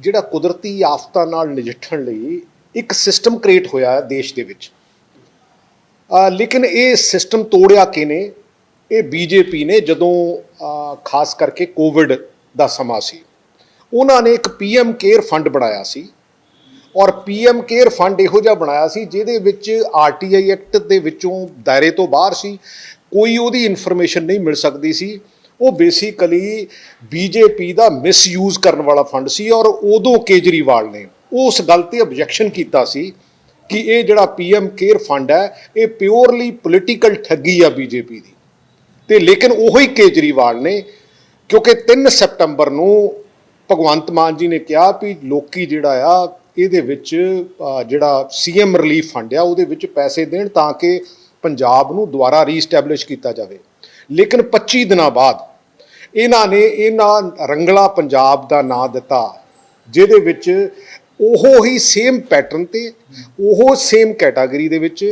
ਜਿਹੜਾ ਕੁਦਰਤੀ ਆਫਤਾਂ ਨਾਲ ਨਜਿੱਠਣ ਲਈ ਇੱਕ ਸਿਸਟਮ ਕ੍ਰੀਏਟ ਹੋਇਆ ਹੈ ਦੇਸ਼ ਦੇ ਵਿੱਚ। ਲੇਕਿਨ ਇਹ ਸਿਸਟਮ ਤੋੜਿਆ ਕਿਨੇ ਇਹ ਬੀਜੇਪੀ ਨੇ ਜਦੋਂ ਖਾਸ ਕਰਕੇ ਕੋਵਿਡ ਦਾ ਸਮਾਂ ਸੀ। ਉਹਨਾਂ ਨੇ ਇੱਕ ਪੀਐਮ ਕੇਅਰ ਫੰਡ ਬਣਾਇਆ ਸੀ। ਔਰ ਪੀਐਮ ਕੇਅਰ ਫੰਡ ਇਹੋ ਜਿਹਾ ਬਣਾਇਆ ਸੀ ਜਿਹਦੇ ਵਿੱਚ ਆਰਟੀਆਈ ਐਕਟ ਦੇ ਵਿੱਚੋਂ ਦਾਇਰੇ ਤੋਂ ਬਾਹਰ ਸੀ। ਕੋਈ ਉਹਦੀ ਇਨਫੋਰਮੇਸ਼ਨ ਨਹੀਂ ਮਿਲ ਸਕਦੀ ਸੀ। ਉਹ ਬੇਸਿਕਲੀ ਬੀਜੇਪੀ ਦਾ ਮਿਸਯੂਜ਼ ਕਰਨ ਵਾਲਾ ਫੰਡ ਸੀ ਔਰ ਉਦੋਂ ਕੇਜਰੀਵਾਲ ਨੇ ਉਸ ਗੱਲ ਤੇ ਆਬਜੈਕਸ਼ਨ ਕੀਤਾ ਸੀ ਕਿ ਇਹ ਜਿਹੜਾ ਪੀਐਮ ਕੇਅਰ ਫੰਡ ਹੈ ਇਹ ਪਿਓਰਲੀ ਪੋਲੀਟੀਕਲ ਠੱਗੀ ਆ ਬੀਜੇਪੀ ਦੀ। ਤੇ ਲੇਕਿਨ ਉਹੀ ਕੇਜਰੀਵਾਲ ਨੇ ਕਿਉਂਕਿ 3 ਸਤੰਬਰ ਨੂੰ ਭਗਵੰਤ ਮਾਨ ਜੀ ਨੇ ਕਿਹਾ ਵੀ ਲੋਕੀ ਜਿਹੜਾ ਆ ਇਹਦੇ ਵਿੱਚ ਅ, ਜਿਹੜਾ ਸੀਐਮ ਰਿਲੀਫ ਫੰਡ ਆ ਉਹਦੇ ਵਿੱਚ ਪੈਸੇ ਦੇਣ ਤਾਂ ਕਿ ਪੰਜਾਬ ਨੂੰ ਦੁਬਾਰਾ ਰੀਸਟੈਬਲਿਸ਼ ਕੀਤਾ ਜਾਵੇ। ਲੇਕਿਨ 25 ਦਿਨਾਂ ਬਾਅਦ ਇਹਨਾਂ ਨੇ ਇਹਨਾਂ ਰੰਗਲਾ ਪੰਜਾਬ ਦਾ ਨਾਂ ਦਿੱਤਾ, ਜਿਹਦੇ ਵਿੱਚ ਉਹ ਹੀ ਸੇਮ ਪੈਟਰਨ ਤੇ, ਉਹ ਸੇਮ ਕੈਟਾਗਰੀ ਦੇ ਵਿੱਚ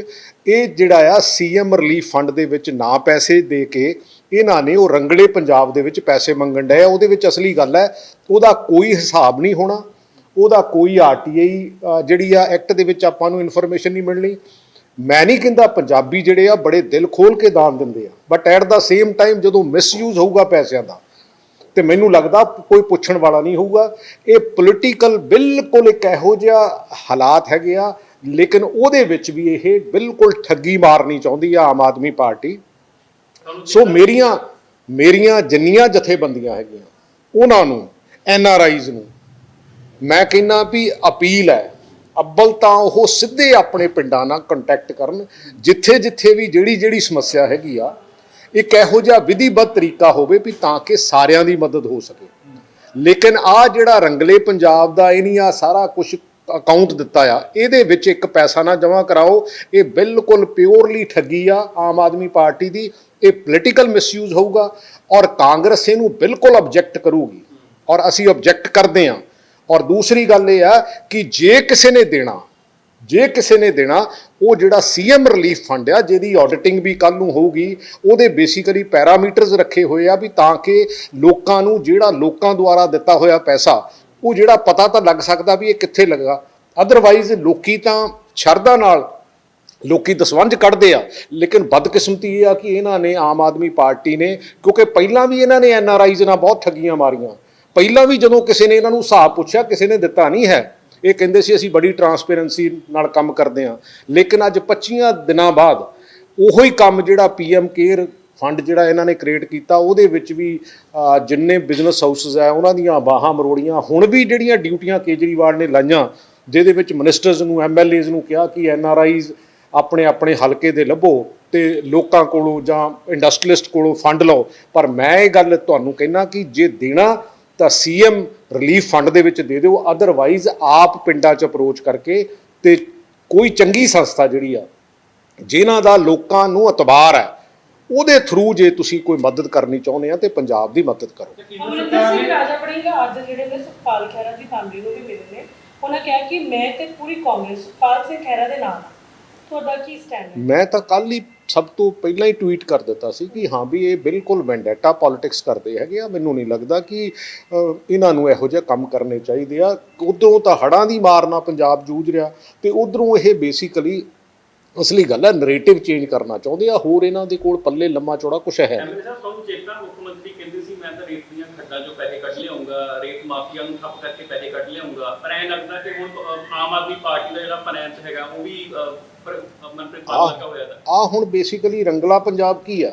ਇਹ ਜਿਹੜਾ ਆ ਸੀਐਮ ਰਿਲੀਫ ਫੰਡ ਦੇ ਵਿੱਚ ਨਾ ਪੈਸੇ ਦੇ ਕੇ ਇਹਨਾਂ ਨੇ ਉਹ ਰੰਗਲੇ ਪੰਜਾਬ ਦੇ ਵਿੱਚ ਪੈਸੇ ਮੰਗਣ ਡਏ ਉਹਦੇ ਵਿੱਚ ਅਸਲੀ ਗੱਲ ਹੈ, ਉਹਦਾ ਕੋਈ ਹਿਸਾਬ ਨਹੀਂ ਹੋਣਾ, ਉਹਦਾ ਕੋਈ ਆਰਟੀਆਈ ਜਿਹੜੀ ਆ ਐਕਟ ਦੇ ਵਿੱਚ ਆਪਾਂ ਨੂੰ ਇਨਫੋਰਮੇਸ਼ਨ ਨਹੀਂ ਮਿਲਣੀ ਮੈਂ ਨਹੀਂ ਕਹਿੰਦਾ ਪੰਜਾਬੀ ਜਿਹੜੇ ਆ ਬੜੇ ਦਿਲ ਖੋਲ ਕੇ ਦਾਨ ਦਿੰਦੇ ਆ but at the same time ਜਦੋਂ ਮਿਸਯੂਜ਼ ਹੋਊਗਾ ਪੈਸਿਆਂ ਦਾ, ਤੇ ਮੈਨੂੰ ਲੱਗਦਾ ਕੋਈ ਪੁੱਛਣ ਵਾਲਾ ਨਹੀਂ ਹੋਊਗਾ। ਇਹ ਪੋਲੀਟੀਕਲ ਬਿਲਕੁਲ ਇੱਕ ਇਹੋ ਜਿਹਾ ਹਾਲਾਤ ਹੈਗੇ ਆ, ਲੇਕਿਨ ਉਹਦੇ ਵਿੱਚ ਵੀ ਇਹ ਬਿਲਕੁਲ ਠੱਗੀ ਮਾਰਨੀ ਚਾਹੁੰਦੀ ਆ ਆਮ ਆਦਮੀ ਪਾਰਟੀ। ਸੋ ਮੇਰੀਆਂ ਮੇਰੀਆਂ ਜਿੰਨੀਆਂ ਜਥੇਬੰਦੀਆਂ ਹੈਗੀਆਂ, ਉਹਨਾਂ ਨੂੰ ਐਨ ਆਰ ਆਈਜ਼ ਨੂੰ ਮੈਂ ਕਹਿੰਨਾ ਵੀ ਅਪੀਲ ਹੈ ਅੱਬਲ ਤਾਂ ਉਹ ਸਿੱਧੇ ਆਪਣੇ ਪਿੰਡਾਂ ਨਾਲ ਕੰਟੈਕਟ ਕਰਨ, ਜਿੱਥੇ ਜਿੱਥੇ ਵੀ ਜਿਹੜੀ ਜਿਹੜੀ ਸਮੱਸਿਆ ਹੈਗੀ ਆ ਇੱਕ ਇਹੋ ਜਿਹਾ ਵਿਧੀਬੱਧ ਤਰੀਕਾ ਹੋਵੇ ਵੀ ਤਾਂ ਕਿ ਸਾਰਿਆਂ ਦੀ ਮਦਦ ਹੋ ਸਕੇ। ਲੇਕਿਨ ਆ ਜਿਹੜਾ ਰੰਗਲੇ ਪੰਜਾਬ ਦਾ ਇਹ ਨਹੀਂ ਆ, ਸਾਰਾ ਕੁਝ ਅਕਾਊਂਟ ਦਿੱਤਾ ਆ, ਇਹਦੇ ਵਿੱਚ ਇੱਕ ਪੈਸਾ ਨਾ ਜਮ੍ਹਾਂ ਕਰਾਓ, ਇਹ ਬਿਲਕੁਲ ਪਿਓਰਲੀ ਠੱਗੀ ਆ ਆਮ ਆਦਮੀ ਪਾਰਟੀ ਦੀ, ਇਹ ਪੋਲੀਟੀਕਲ ਮਿਸਯੂਜ਼ ਹੋਊਗਾ ਔਰ ਕਾਂਗਰਸ ਇਹਨੂੰ ਬਿਲਕੁਲ ਆਬਜੈਕਟ ਕਰੂਗੀ। ਔਰ ਅਸੀਂ ਆਬਜੈਕਟ ਕਰਦੇ ਹਾਂ ਔਰ ਦੂਸਰੀ ਗੱਲ ਇਹ ਆ ਕਿ ਜੇ ਕਿਸੇ ਨੇ ਦੇਣਾ, ਜੇ ਕਿਸੇ ਨੇ ਦੇਣਾ, ਉਹ ਜਿਹੜਾ ਸੀਐਮ ਰਿਲੀਫ ਫੰਡ ਆ, ਜਿਹਦੀ ਆਡਿਟਿੰਗ ਵੀ ਕੱਲ ਨੂੰ ਹੋਊਗੀ, ਉਹਦੇ ਬੇਸਿਕਲੀ ਪੈਰਾਮੀਟਰਸ ਰੱਖੇ ਹੋਏ ਆ ਵੀ ਤਾਂ ਕਿ ਲੋਕਾਂ ਨੂੰ ਜਿਹੜਾ ਲੋਕਾਂ ਦੁਆਰਾ ਦਿੱਤਾ ਹੋਇਆ ਪੈਸਾ, ਉਹ ਜਿਹੜਾ ਪਤਾ ਤਾਂ ਲੱਗ ਸਕਦਾ ਵੀ ਇਹ ਕਿੱਥੇ ਲੱਗਾ। ਅਦਰਵਾਈਜ਼ ਲੋਕੀ ਤਾਂ ਸ਼ਰਧਾ ਨਾਲ ਲੋਕੀ ਦਸਵੰਜ ਕੱਢਦੇ ਆ, ਲੇਕਿਨ ਬਦਕਿਸਮਤੀ ਇਹ ਆ ਕਿ ਇਹਨਾਂ ਨੇ ਆਮ ਆਦਮੀ ਪਾਰਟੀ ਨੇ, ਕਿਉਂਕਿ ਪਹਿਲਾਂ ਵੀ ਇਹਨਾਂ ਨੇ ਐਨ ਆਰ ਆਈਜ਼ ਨਾਲ ਬਹੁਤ ਠੱਗੀਆਂ ਮਾਰੀਆਂ। ਪਹਿਲਾਂ ਵੀ ਜਦੋਂ ਕਿਸੇ ਨੇ ਇਹਨਾਂ ਨੂੰ ਹਿਸਾਬ ਪੁੱਛਿਆ, ਕਿਸੇ ਨੇ ਦਿੱਤਾ ਨਹੀਂ ਹੈ। ਇਹ ਕਹਿੰਦੇ ਸੀ, ਅਸੀਂ ਬੜੀ ਟਰਾਂਸਪੇਰੈਂਸੀ ਨਾਲ ਕੰਮ ਕਰਦੇ ਹਾਂ। ਲੇਕਿਨ ਅੱਜ 25 ਦਿਨਾਂ ਬਾਅਦ ਉਹੋ ਹੀ ਕੰਮ ਜਿਹੜਾ ਪੀਐਮ ਕੇਅਰ ਫੰਡ ਜਿਹੜਾ ਇਹਨਾਂ ਨੇ ਕ੍ਰੀਏਟ ਕੀਤਾ, ਉਹਦੇ ਵਿੱਚ ਵੀ ਜਿੰਨੇ ਬਿਜ਼ਨਸ ਹਾਊਸਸ ਆ ਉਹਨਾਂ ਦੀਆਂ ਬਾਹਾਂ ਮਰੋੜੀਆਂ, ਹੁਣ ਵੀ ਜਿਹੜੀਆਂ ਡਿਊਟੀਆਂ ਕੇਜਰੀਵਾਲ ਨੇ ਲਾਈਆਂ, ਜਿਹਦੇ ਵਿੱਚ ਮਿਨਿਸਟਰਸ ਨੂੰ ਐਮਐਲਏਜ਼ ਨੂੰ ਕਿਹਾ ਕਿ ਐਨਆਰਆਈਜ਼ ਆਪਣੇ ਆਪਣੇ ਹਲਕੇ ਦੇ ਲੱਭੋ ਤੇ ਲੋਕਾਂ ਕੋਲੋਂ ਜਾਂ ਇੰਡਸਟਰੀਲਿਸਟ ਕੋਲੋਂ ਫੰਡ ਲਓ। ਪਰ ਮੈਂ ਇਹ ਗੱਲ ਤੁਹਾਨੂੰ ਕਹਿਣਾ ਕਿ ਜੇ ਦੇਣਾ ਤਾਂ ਸੀਐਮ ਰਿਲੀਫ ਫੰਡ ਦੇ ਵਿੱਚ ਦੇ ਦਿਓ ਅਦਰਵਾਈਜ਼ ਆਪ ਪਿੰਡਾਂ 'ਚ ਅਪਰੋਚ ਕਰਕੇ ਤੇ ਕੋਈ ਚੰਗੀ ਸੰਸਥਾ ਜਿਹੜੀ ਆ ਜਿਨ੍ਹਾਂ ਦਾ ਲੋਕਾਂ ਨੂੰ ਇਤਬਾਰ ਹੈ ਉਹਦੇ ਥਰੂ ਜੇ ਤੁਸੀਂ ਕੋਈ ਮਦਦ ਕਰਨੀ ਚਾਹੁੰਦੇ ਆ ਤੇ ਪੰਜਾਬ ਦੀ ਮਦਦ ਕਰੋ। ਅਮਰਿੰਦਰ ਸਿੰਘ ਰਾਜਾ ਪੜੇਗਾ ਅੱਜ ਜਿਹੜੇ ਨੇ ਸੁਖਪਾਲ ਖਹਿਰਾ ਦੀ ਫੈਮਿਲੀ ਨੂੰ ਵੀ ਮਿਲੇ ਨੇ ਉਹਨਾਂ ਕਿਹਾ ਕਿ ਮੈਂ ਤੇ ਪੂਰੀ ਕਾਂਗਰਸ ਸੁਖਪਾਲ ਸਿੰਘ ਖਹਿਰਾ ਦੇ ਨਾਲ ਹਾਂ। ਤੁਹਾਡਾ ਕੀ ਸਟੈਂਡ ਹੈ? ਮੈਂ ਤਾਂ ਕੱਲ ਹੀ ਸਭ ਤੋਂ ਪਹਿਲਾਂ ਹੀ ਟਵੀਟ ਕਰ ਦਿੱਤਾ ਸੀ ਕਿ ਹਾਂ ਵੀ ਇਹ ਬਿਲਕੁਲ ਵੈਂਡੇਟਾ ਪੋਲਿਟਿਕਸ ਕਰਦੇ ਹੈਗੇ ਆ। ਮੈਨੂੰ ਨਹੀਂ ਲੱਗਦਾ ਕਿ ਇਹਨਾਂ ਨੂੰ ਇਹੋ ਜਿਹੇ ਕੰਮ ਕਰਨੇ ਚਾਹੀਦੇ ਆ। ਉਧਰੋਂ ਤਾਂ ਹੜਾਂ ਦੀ ਮਾਰ ਨਾਲ ਪੰਜਾਬ ਜੂਝ ਰਿਹਾ ਤੇ ਉਧਰੋਂ ਇਹ ਬੇਸਿਕਲੀ ਅਸਲੀ ਗੱਲ ਹੈ ਨੈਰੇਟਿਵ ਚੇਂਜ ਕਰਨਾ ਚਾਹੁੰਦੇ ਆ। ਹੋਰ ਇਹਨਾਂ ਦੇ ਕੋਲ ਪੱਲੇ ਲੰਮਾ ਚੌੜਾ ਕੁਝ ਹੈ ਨਹੀਂ। ਐਮਐਲਏ ਸਾਹਿਬ ਤੁਹਾਨੂੰ ਚੇਤਾ ਮੁੱਖ ਮੰਤਰੀ ਕਹਿੰਦੇ ਰੇਤ ਦੀਆਂ ਖੱਡਾਂ 'ਚੋਂ ਪੈਸੇ ਕੱਢ ਲਿਆਉਂਗਾ ਰੇਤ ਮਾਫੀਆ ਨੂੰ ਠੱਪ ਕਰਕੇ ਪੈਸੇ ਕੱਢ ਲਿਆਉਂਗਾ। ਪਰ ਐਂ ਲੱਗਦਾ ਕਿ ਹੁਣ ਆਮ ਆਦਮੀ ਪਾਰਟੀ ਦਾ ਜਿਹੜਾ ਫਾਈਨੈਂਸ ਹੈਗਾ ਉਹ ਵੀ ਆਹ। ਸਾਹਿਬ ਲੱਗਾ ਹੋਇਆ ਦਾ ਆ ਹੁਣ ਬੇਸਿਕਲੀ ਰੰਗਲਾ ਪੰਜਾਬ ਕੀ ਆ?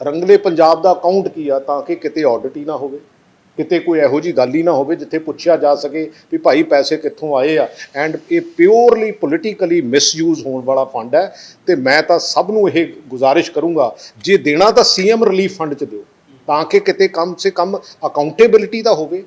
ਰੰਗਲੇ ਪੰਜਾਬ ਦਾ ਅਕਾਊਂਟ ਕੀ ਆ ਤਾਂ ਕਿ ਕਿਤੇ ਆਡਿਟ ਹੀ ਨਾ ਹੋਵੇ? ਕਿਤੇ ਕੋਈ ਇਹੋ ਜੀ ਗੱਲ ਹੀ ਨਾ ਹੋਵੇ ਜਿੱਥੇ ਪੁੱਛਿਆ ਜਾ ਸਕੇ ਵੀ ਭਾਈ ਪੈਸੇ ਕਿੱਥੋਂ ਆਏ ਆ? ਐਂਡ ਇਹ ਪਿਓਰਲੀ ਪੋਲੀਟੀਕਲੀ ਮਿਸਯੂਜ਼ ਹੋਣ ਵਾਲਾ ਫੰਡ ਹੈ ਤੇ ਮੈਂ ਤਾਂ ਸਭ ਨੂੰ ਇਹ ਗੁਜ਼ਾਰਿਸ਼ ਕਰੂੰਗਾ ਜੇ ਦੇਣਾ ਤਾਂ ਸੀਐਮ ਰਿਲੀਫ ਫੰਡ ਚ ਦਿਓ। ਤਾਂ ਕਿ ਕਿਤੇ ਕਮ ਸੇ ਕਮ ਅਕਾਊਂਟੇਬਿਲਿਟੀ ਤਾਂ ਹੋਵੇ।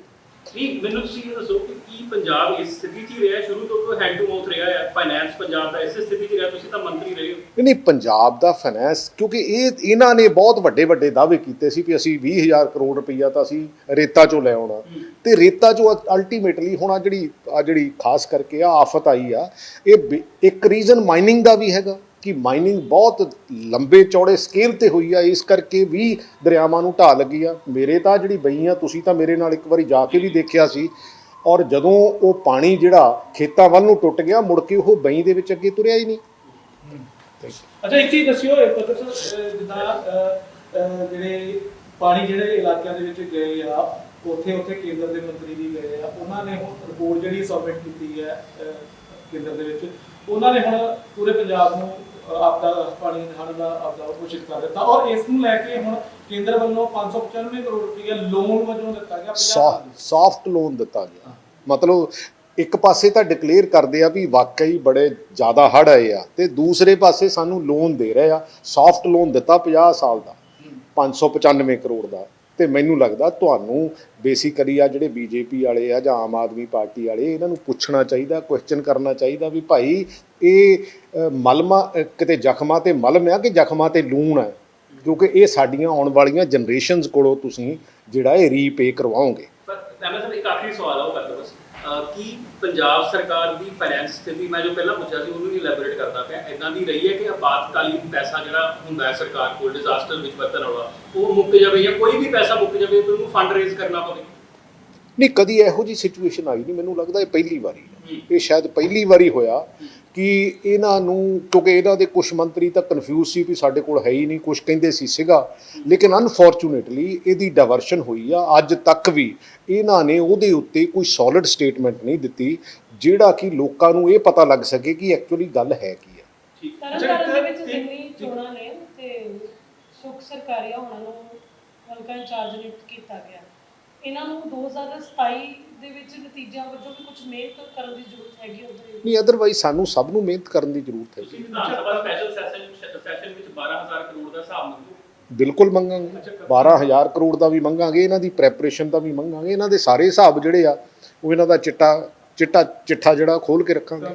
ਨਹੀਂ ਮੈਨੂੰ ਤੁਸੀਂ ਇਹ ਦੱਸੋ ਕਿ ਕੀ ਪੰਜਾਬ ਇਸ ਸਥਿਤੀ 'ਚ ਰਿਹਾ? ਸ਼ੁਰੂ ਤੋਂ ਹੈਂਡ ਟੂ ਮਾਊਥ ਰਿਹਾ ਹੈ ਫਾਈਨੈਂਸ ਪੰਜਾਬ ਦਾ ਇਸੇ ਸਥਿਤੀ 'ਚ ਰਿਹਾ। ਤੁਸੀਂ ਤਾਂ ਮੰਤਰੀ ਰਹੇ ਹੋ। ਨਹੀਂ ਨਹੀਂ ਪੰਜਾਬ ਦਾ ਫਾਈਨੈਂਸ ਕਿਉਂਕਿ ਇਹ ਇਹਨਾਂ ਨੇ ਬਹੁਤ ਵੱਡੇ ਵੱਡੇ ਦਾਅਵੇ ਕੀਤੇ ਸੀ ਕਿ ਅਸੀਂ 20000 ਕਰੋੜ ਰੁਪਈਆ ਤਾਂ ਅਸੀਂ ਰੇਤਾ ਚੋਂ ਲੈ ਆਉਣਾ। ਤੇ ਰੇਤਾ ਚੋਂ ਅਲਟੀਮੇਟਲੀ ਹੁਣ ਆ ਜਿਹੜੀ ਆ ਜਿਹੜੀ ਖਾਸ ਕਰਕੇ ਆ ਆਫਤ ਆਈ ਆ ਇਹ ਇੱਕ ਰੀਜ਼ਨ ਮਾਈਨਿੰਗ ਦਾ ਵੀ ਹੈਗਾ। ਕਿ ਮਾਈਨਿੰਗ ਬਹੁਤ ਲੰਬੇ ਚੌੜੇ ਸਕੇਲ ਤੇ ਹੋਈ ਆ, ਇਸ ਕਰਕੇ ਵੀ ਦਰਿਆਵਾਂ ਨੂੰ ਢਾਹ ਲੱਗੀ ਆ। ਮੇਰੇ ਤਾਂ ਜਿਹੜੀ ਬਈ ਤੁਸੀਂ ਤਾਂ ਮੇਰੇ ਨਾਲ ਇੱਕ ਵਾਰੀ ਜਾ ਕੇ ਵੀ ਦੇਖਿਆ ਸੀ। ਔਰ ਜਦੋਂ ਉਹ ਪਾਣੀ ਜਿਹੜਾ ਖੇਤਾਂ ਵੱਲ ਨੂੰ ਟੁੱਟ ਗਿਆ, ਮੁੜ ਕੇ ਉਹ ਬਈ ਦੇ ਵਿੱਚ ਅੱਗੇ ਤੁਰਿਆ ਹੀ ਨਹੀਂ। ਅੱਛਾ, ਇੱਕ ਚੀਜ਼ ਦੱਸਿਓ ਪਤਾ ਜਿੱਦਾਂ ਜਿਹੜੇ ਪਾਣੀ ਜਿਹੜੇ ਇਲਾਕਿਆਂ ਦੇ ਵਿੱਚ ਗਏ ਆ ਉੱਥੇ ਉੱਥੇ ਕੇਂਦਰ ਦੇ ਮੰਤਰੀ ਵੀ ਗਏ ਆ, ਉਹਨਾਂ ਨੇ ਹੁਣ ਰਿਪੋਰਟ ਜਿਹੜੀ ਸਬਮਿਟ ਕੀਤੀ ਹੈ ਕੇਂਦਰ ਦੇ ਵਿੱਚ, ਉਹਨਾਂ ਨੇ ਹੁਣ ਪੂਰੇ ਪੰਜਾਬ ਨੂੰ ਆਪਦਾ ਪਾਣੀ ਹੜ੍ਹ ਦਾ ਆਪਦਾ ਘੋਸ਼ਿਤ ਕਰ ਦਿੱਤਾ। ਔਰ ਇਸ ਨੂੰ ਲੈ ਕੇ ਹੁਣ ਕੇਂਦਰ ਵੱਲੋਂ 595 ਕਰੋੜ ਰੁਪਏ ਲੋਨ ਵਜੋਂ ਦਿੱਤਾ ਗਿਆ 50 ਸਾਲ ਲਈ। ਸੌਫਟ ਲੋਨ ਦਿੱਤਾ ਗਿਆ। ਮਤਲਬ ਇੱਕ ਪਾਸੇ ਤਾਂ ਡਿਕਲੇਅਰ ਕਰਦੇ ਆ ਵੀ ਵਾਕਈ ਬੜੇ ਜ਼ਿਆਦਾ ਹੜ ਆਏ ਆ ਤੇ ਦੂਸਰੇ ਪਾਸੇ ਸਾਨੂੰ ਲੋਨ ਦੇ ਰਹੇ ਆ। ਸੌਫਟ ਲੋਨ ਦਿੱਤਾ 50 ਸਾਲ ਦਾ 595 ਕਰੋੜ ਦਾ। ਤੇ ਮੈਨੂੰ ਲੱਗਦਾ ਤੁਹਾਨੂੰ ਬੇਸਿਕਲੀ ਆ ਜਿਹੜੇ ਬੀਜੇਪੀ ਵਾਲੇ ਆ ਜਾਂ ਆਮ ਆਦਮੀ ਪਾਰਟੀ ਵਾਲੇ, ਇਹਨਾਂ ਨੂੰ ਪੁੱਛਣਾ ਚਾਹੀਦਾ ਕੁਐਸਚਨ ਕਰਨਾ ਚਾਹੀਦਾ ਵੀ ਭਾਈ ਇਹ ਮਲਮਾ ਕਿਤੇ ਜ਼ਖਮਾਂ ਤੇ ਮਲਮ ਆ ਕਿ ਜ਼ਖਮਾਂ ਤੇ ਲੂਣ ਆ? ਕਿਉਂਕਿ ਇਹ ਸਾਡੀਆਂ ਆਉਣ ਵਾਲੀਆਂ ਜਨਰੇਸ਼ਨਸ ਕੋਲੋਂ ਤੁਸੀਂ ਜਿਹੜਾ ਇਹ ਰੀਪੇ ਕਰਵਾਓਗੇ। ਪਰ ਐਮਐਲ ਇੱਕ ਆਖਰੀ ਸਵਾਲ ਆ ਕਰ ਦਿਓ ਬਸ। ਕੀ ਪੰਜਾਬ ਸਰਕਾਰ ਦੀ ਫਾਈਨੈਂਸ ਸਥਿਤੀ ਮੈਂ ਜੋ ਪਹਿਲਾਂ ਪੁੱਛਿਆ ਸੀ ਉਹਨੂੰ ਵੀ ਇਲੈਬੋਰੇਟ ਕਰਦਾ ਪਿਆ। ਇਦਾਂ ਦੀ ਰਹੀ ਹੈ ਕਿ ਆਪਾਤਕਾਲੀਨ ਪੈਸਾ ਜਿਹੜਾ ਹੁੰਦਾ ਹੈ ਸਰਕਾਰ ਕੋਲ ਡਿਜ਼ਾਸਟਰ ਵਿੱਚ ਵਰਤਣ ਵਾਲਾ ਉਹ ਮੁੱਕ ਜਾਵੇ ਜਾਂ ਕੋਈ ਵੀ ਪੈਸਾ ਮੁੱਕ ਜਾਵੇ ਤੇ ਉਹਨੂੰ ਫੰਡ ਰੇਜ਼ ਕਰਨਾ ਪਵੇ? ਨਹੀਂ ਕਦੀ ਇਹੋ ਜੀ ਸਿਚੁਏਸ਼ਨ ਆਈ ਨਹੀਂ। ਮੈਨੂੰ ਲੱਗਦਾ ਇਹ ਪਹਿਲੀ ਵਾਰੀ। ਇਹ ਸ਼ਾਇਦ ਪਹਿਲੀ ਵਾਰੀ ਹੋਇਆ। ਕਿ ਇਹਨਾਂ ਨੂੰ ਕਿਉਂਕਿ ਇਹਨਾਂ ਦੇ ਕੁਝ ਮੰਤਰੀ ਤਾਂ ਕਨਫਿਊਜ਼ ਸੀ ਵੀ ਸਾਡੇ ਕੋਲ ਹੈ ਹੀ ਨਹੀਂ ਕੁਝ ਕਹਿੰਦੇ ਸੀ ਸੀਗਾ। ਲੇਕਿਨ ਅਨਫੋਰਚੂਨੇਟਲੀ ਇਹਦੀ ਡਾਇਵਰਸ਼ਨ ਹੋਈ ਆ। ਅੱਜ ਤੱਕ ਵੀ ਇਹਨਾਂ ਨੇ ਉਹਦੇ ਉੱਤੇ ਕੋਈ ਸੋਲਿਡ ਸਟੇਟਮੈਂਟ ਨਹੀਂ ਦਿੱਤੀ ਜਿਹੜਾ ਕਿ ਲੋਕਾਂ ਨੂੰ ਇਹ ਪਤਾ ਲੱਗ ਸਕੇ ਕਿ ਐਕਚੁਅਲੀ ਗੱਲ ਹੈ ਕੀ ਹੈ ਠੀਕ। ਤਰਨਤਾਰਨ ਦੇ ਵਿੱਚ ਇੱਕ- ਜਿੰਨੀ ਇੱਕ- ਚੋਣਾਂ ਨੇ ਤੇ ਸੁਖ ਸਰਕਾਰੀਆ ਉਹਨਾਂ ਨੂੰ ਹਲਕਾ ਇੰਚਾਰਜ ਨਿਯੁਕਤ ਕੀਤਾ ਗਿਆ। ਇਹਨਾਂ ਨੂੰ 2027 ਦੇ ਵਿੱਚ ਨਤੀਜਿਆਂ ਵਜੋਂ ਵੀ ਕੁਝ ਮਿਹਨਤ ਕਰਨ ਦੀ ਜ਼ਰੂਰਤ ਹੈਗੀ ਉਹਦੇ ਨਹੀਂ ਅਦਰਵਾਈਜ਼ ਸਾਨੂੰ ਸਭ ਨੂੰ ਮਿਹਨਤ ਕਰਨ ਦੀ ਜ਼ਰੂਰਤ ਹੈ ਤੁਸੀਂ Vidhan Sabha special session session ਵਿੱਚ 12000 ਕਰੋੜ ਦਾ ਹਿਸਾਬ ਮੰਗੋ। ਬਿਲਕੁਲ ਮੰਗਾਂਗੇ। 12000 ਕਰੋੜ ਦਾ ਵੀ ਮੰਗਾਂਗੇ ਇਹਨਾਂ ਦੀ ਪ੍ਰੈਪਰੇਸ਼ਨ ਦਾ ਵੀ ਮੰਗਾਂਗੇ ਇਹਨਾਂ ਦੇ ਸਾਰੇ ਹਿਸਾਬ ਜਿਹੜੇ ਆ ਉਹ ਇਹਨਾਂ ਦਾ ਚਿੱਟਾ ਚਿੱਟਾ ਚਿੱਠਾ ਜਿਹੜਾ ਖੋਲ ਕੇ ਰੱਖਾਂਗੇ।